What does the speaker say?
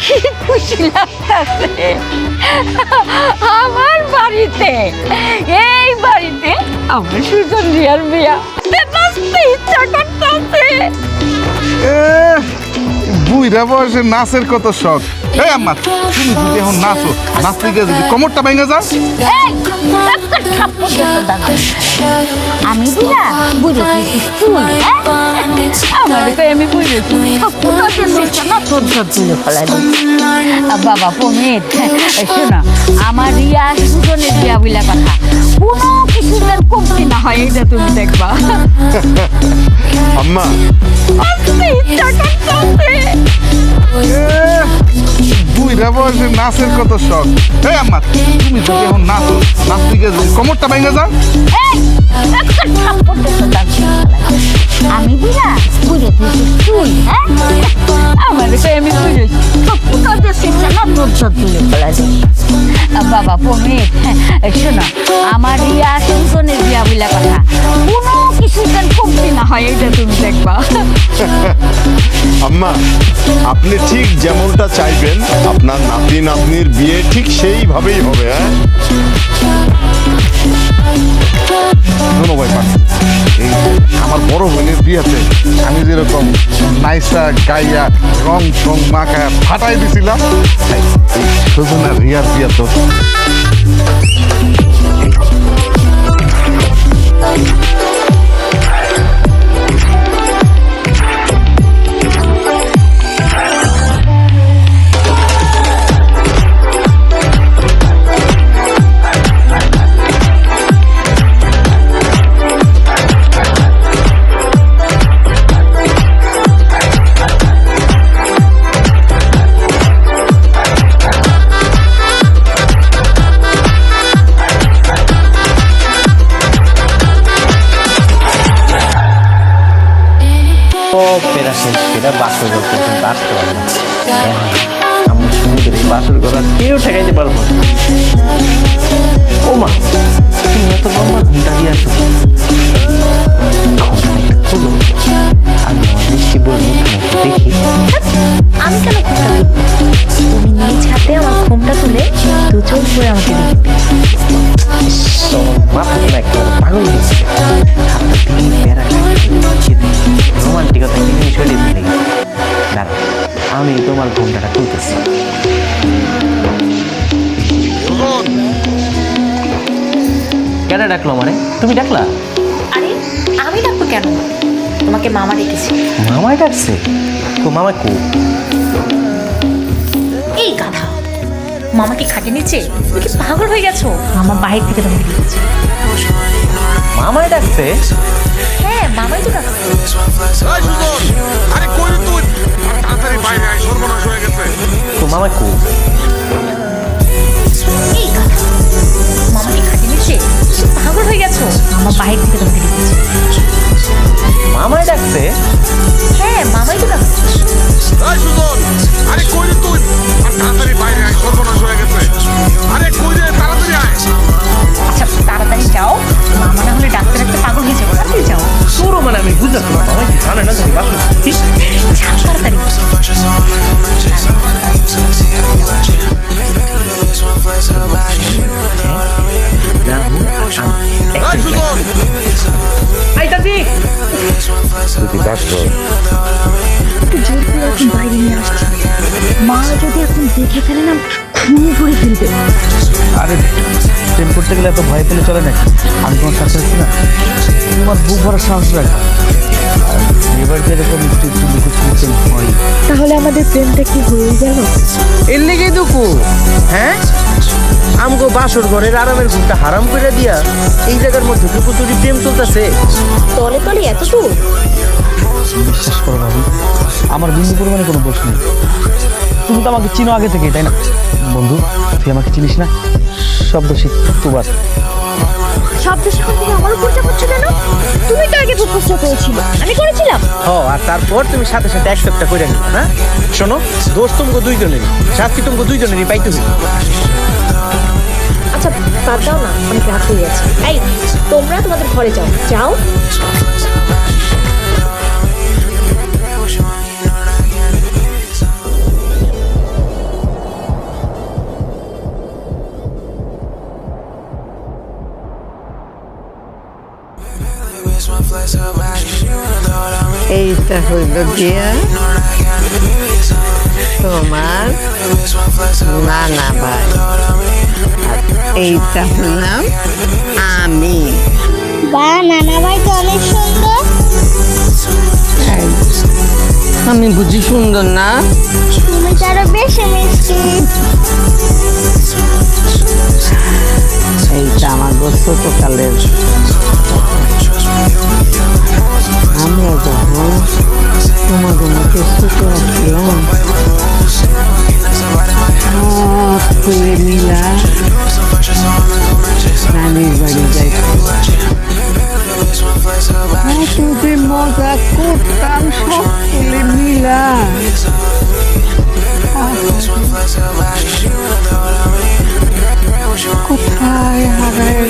কি খুশি লাগতেছে? আমার বাড়িতে এই বাড়িতে আমার সুজন রিয়ার বিয়া। নাচতে ইচ্ছা করতেছে বুইরা বয়সে নাচের কত শখ। এই আম্মা তুমি যদি এখন নাচো নাচতে গিয়ে যদি কোমরটা ভেঙে যাও এই আমি বিয়া বুঝে চুল হ্যাঁ? আমার তো আমি বুঝেছি থাপ্পড়টা দিচ্ছে না তোর তোর তুলে ফেলালি বাবা পমিত শোনো আমার রিয়া সুজনের বিয়া বলে কথা। কোনো কিছুদের কমতি না হয় এটা তুমি দেখবা। আম্মা। আসতে ইচ্ছা বুইরা বয়সে নাচের কত শখ? এই আম্মা তুমি যদি এখন নাচো নাচতে গিয়ে কোমরটা ভেঙে যাও। আমি বুঝে? তুই হ্যাঁ? আমার আমি বুঝেছি থাপ্পড়টা দিচ্ছে না তোর তুলে বাবা পমিত শোনো আমার রিয়া সুজনের বিয়া বলে কথা কোনো কিছুদের কমতি না হয় এটা তুমি দেখবা। আম্মা আপনি ঠিক যেমনটা চাইবেন, আপনার নাতি নাতনির বিয়ে ঠিক সেইভাবেই হবে হ্যাঁ? ভাই এই আমার বড় বোনের বিয়েতে আমি যেরকম নাইসা, গাইয়া, রং টং মাখা ফাটাই দিছিলাম সুজনা রিয়ার বিয়া তো। সব ফেরা শেষ বাসর ঘর পর্যন্ত আসতে পারব না আমি সমুদ্রে বাসর ঘর আর কেউ ঠেকাইতে পারব না। ও মা তুমি এত লম্বা ঘুমটা দিয়ে আসো। ঘুমটা একটু খোলো। আমি আমার দেখি। আমি কেন তুমি নিজ হাতে আমার ঘুমটা তুলে দু চোখ ভরে আমাকে তোমার মাথা পাগল হয়েছে আমি তোমার ঘুমটাটা তুলতেছি কেন ডাকলো মানে তুমি ডাকলা? আরে আমি ডাকবো কেন? তোমাকে মামা ডেকেছি। মামাই ডাকছে? তো মামা কো? এই গাধা। মামাকে খাটে নিচে তুমি কি পাগল হয়ে গেছো? মামা বাইরে থেকে তোমাকে ডেকেছে মামাই ডাকছে? হ্যাঁ মামাই তো ডাকছে। আরে কই তুই? তাড়াতাড়ি ডাকছে হ্যাঁ মামাই তো ডাকছে এই সুজন আরে কই তুই? তাড়াতাড়ি বাইরে আয় সর্বনাশ হয়ে গেছে। আরে কই রে তাড়াতাড়ি আয়। আচ্ছা তাড়াতাড়ি যাও। মামা না হলে পাগল হয়ে যাবে। তাড়াতাড়ি যাও। তোরও মানে আমি বুঝতে না মামাই জানে না তুমি বাসো তাড়াতাড়ি। আইতাছি নিয়ে আসছি মা যদি এখন দেখে ফেলে খুন করে ফেলবে আরে প্রেম করতে গেলে এত ভয় পেলে চলে নাকি আমি তোমার সাথে আছি না তোমার বুক ভরা সাহস রাখো তাহলে আমাদের প্রেমটা কি হয়ে গেল? এর লেগেই দুকু হ্যাঁ? আমগো বাসর ঘরের আরামের ঘুমটা হারাম করে দিয়া এই জায়গার মধ্যে লুকোচুরি প্রেম চলতেছে। তলে তলে এত দূর? বিশ্বাস করো ভাবি আমার বিন্দু পরিমাণে কোনো দোষ নেই। তুমি তো আমাকে চিনো আগে থেকে তাই না? বন্ধু তুই আমাকে চিনিস না? সব দোষী তোমার। শব্দ শিখন তুমি আমার উপর চাপাচ্ছ কেন? তুমি তো আগে প্রপোজটা করেছিল আমি করেছিলাম। হ আর তারপর তুমি সাথে সাথে করে না? শোনো দোষ তোমাকে দুইজনেরই শাস্তি তোমাকে দুইজনেরই পাইতে হইবে আচ্ছা বাদ দাও না, অনেক রাত হয়ে গেছে। এই, তোমরা তোমাদের ঘরে যাও যাও। এইটা হইল গিয়া তোমার নানা ভাই। এইটা হইলাম আমি। বা নানা ভাই তো অনেক সুন্দর। আমি বুঝি সুন্দর না? তুমি তো আরও বেশি মিষ্টি। এইটা আমার ছোটকালের আমরা যখন তোমাদের মতো ছোট ছিলাম খুলে মিলা নানির বাড়ি যাইতাম কতদিন মজা করতাম সব খুলে মিলা কোথায় হারায়